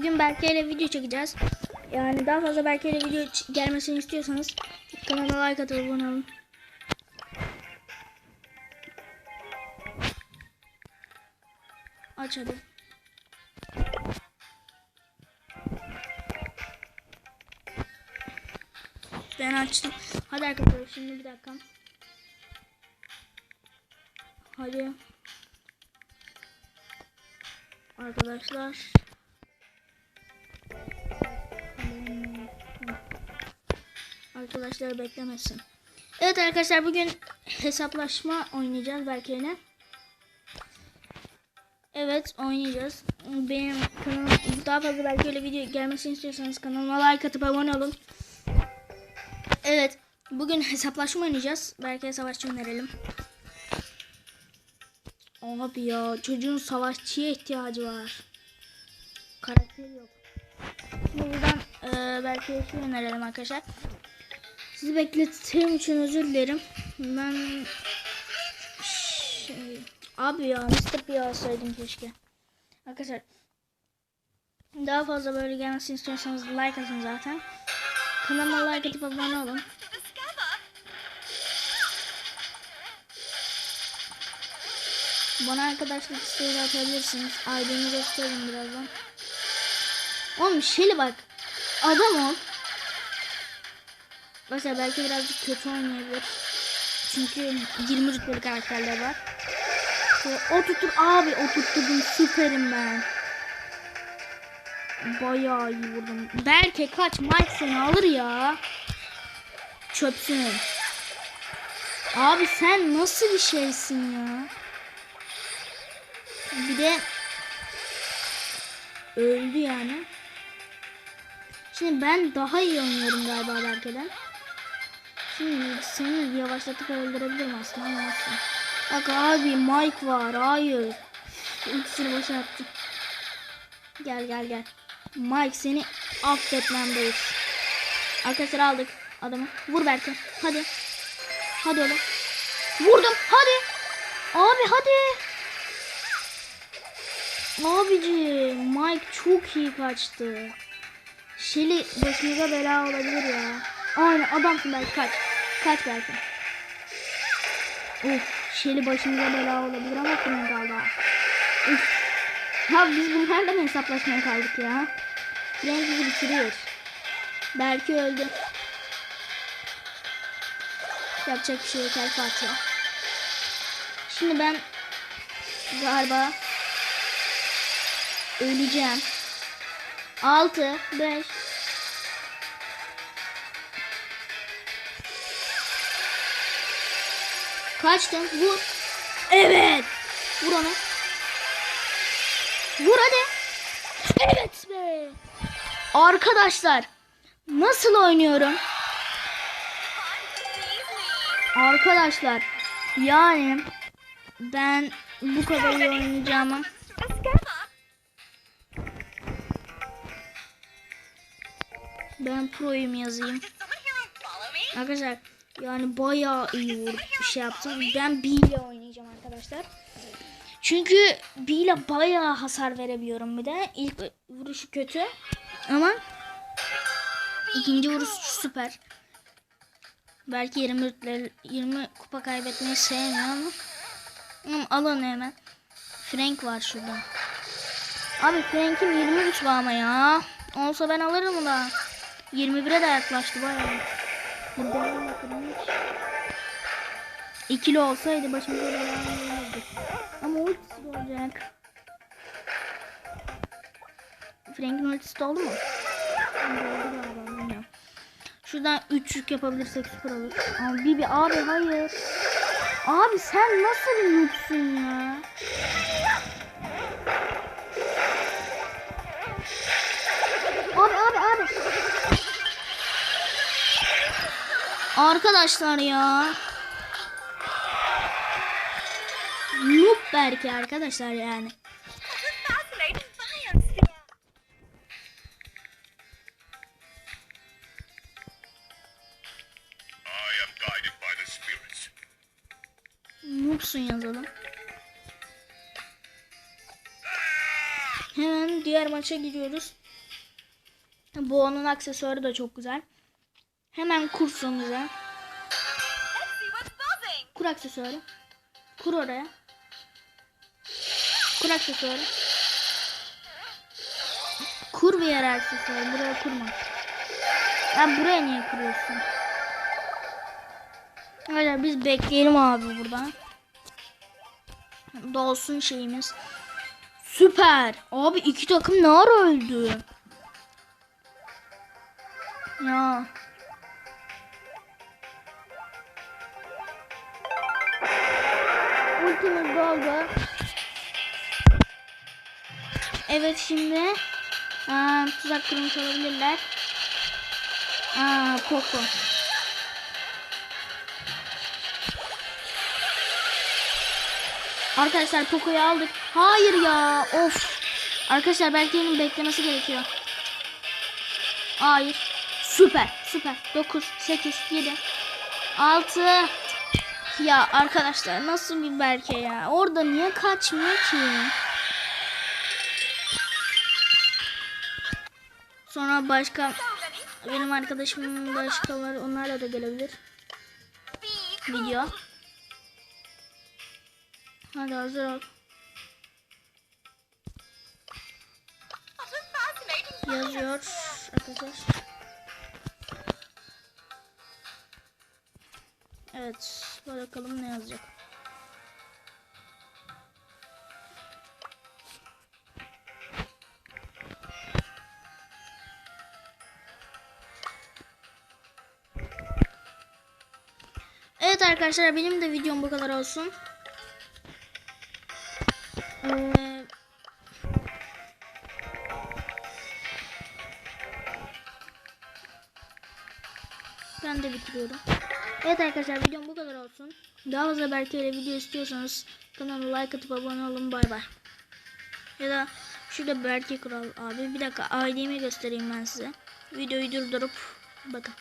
Bugün Berke ile video çekeceğiz. Yani daha fazla Berke ile video gelmesini istiyorsanız kanala like atıp abone olun. Aç hadi. Ben açtım. Hadi arkadaşlar şimdi bir dakika. Hadi. Arkadaşlar. Arkadaşlar beklemesin. Evet arkadaşlar bugün hesaplaşma oynayacağız Berke'yle. Evet oynayacağız. Benim kanalıma daha fazla Berke'yle video gelmesini istiyorsanız kanalıma like atıp abone olun. Evet bugün hesaplaşma oynayacağız. Berke'ye savaşçı önerelim. Abi ya çocuğun savaşçıya ihtiyacı var. Karakter yok. Şimdi buradan e, Berke'ye şey önerelim arkadaşlar. Sizi beklettiğim için özür dilerim. Ben şey, abi ya Mr. P alsaydım keşke. Arkadaşlar daha fazla böyle gelmesini istiyorsanız like atın zaten. Kanalıma like atıp abone olun. Bana arkadaşlık isteği atabilirsiniz. ID'mi gösteririm birazdan. Oğlum Shelly bak. Adam ol. Mesela belki birazcık kötü oynayabilir. Çünkü 20 rütbeli karakterler var. Şöyle oturtur abi oturtturdum süperim ben. Bayağı iyi vurdum. Berke kaç Mike seni alır ya. Çöpsün. Abi sen nasıl bir şeysin ya? Bir de öldü yani. Şimdi ben daha iyi oynuyorum galiba Berke'den. Şimdi seni yavaşlatıp öldürebilirim aslında ama olsun. Bak abi Mike var. Hayır. İkisini boşa attım. Gel gel gel. Mike seni affetmemdeyiz. Arkadaşlar aldık adamı. Vur Berke. Hadi. Hadi oğlum. Vurdum. Hadi. Abi hadi. Abici Mike çok iyi kaçtı. Shelly başımıza bela olabilir ya. Aynen adamsın belki kaç. Kaç belki. Of Shelly başımıza bela olabilir ama kimin kaldı. Uf. Ya biz bunlarla mı hesaplaşmaya kaldık ya? Frank bizi bitiriyor. Belki öldü. Yapacak bir şey yok El Fatiha. Şimdi ben galiba öleceğim. 6 5 Kaçtım. Vur. Evet. Vur onu. Vur hadi. Evet be. Arkadaşlar nasıl oynuyorum? Arkadaşlar yani ben bu kadar iyi oynayacağımı ben proyum yazayım. Arkadaşlar yani bayağı iyi vurup bir şey yaptım. Ben B ile oynayacağım arkadaşlar. Çünkü B ile bayağı hasar verebiliyorum bir de. İlk vuruşu kötü ama ikinci vuruş süper. Belki 20 rütbe- 20 kupa kaybetmeyi sevmiyor ama. Ama al onu hemen. Frank var şurada. Abi Frank'im 20 rütbe ama ya. Olsa ben alırım da. 21'e de yaklaştı bayağı. İkili olsaydı başımıza bela olurdu. Ama ultisi olacak. Frank'in ultisi de oldu mu? Şuradan 3 yük yapabilirsek süper olur. Abi Bibi abi hayır. Abi sen nasıl bir noobsun ya? Arkadaşlar ya. Noob belki arkadaşlar yani. Noobsun yazalım. Hemen diğer maça gidiyoruz. Bu onun aksesuarı da çok güzel. Hemen what's buzzing. Kur aksesuarı. Kur oraya. Kur aksesuarı. Kur bir yere aksesuarı. Buraya kurma. Ya buraya niye kuruyorsun? Öyle biz bekleyelim abi burada. Dolsun şeyimiz. Süper. Abi iki takım ne ara öldü? Ya. Ultimiz doldu. Evet şimdi aa, tuzak kurmuş olabilirler. Aa, Poco. Arkadaşlar Poco'yu aldık. Hayır ya. Of. Arkadaşlar belki onun beklemesi gerekiyor. Hayır. Süper. Süper. 9, 8, 7, 6. Ya arkadaşlar nasıl bir Berke ya? Orada niye kaçmıyor ki? Sonra başka benim arkadaşımın başkaları onlarla da gelebilir. Video. Hadi hazır ol. Yazıyor arkadaşlar. Evet. Bakalım ne yazacak. Evet arkadaşlar benim de videom bu kadar olsun. Ee, Ben de bitiriyorum. Evet arkadaşlar videom bu kadar olsun. Daha fazla Berke ile video istiyorsanız kanalıma like atıp abone olun. Bay bay. Ya da şurada Berke Kural abi. Bir dakika ID'mi göstereyim ben size. Videoyu durdurup bakın.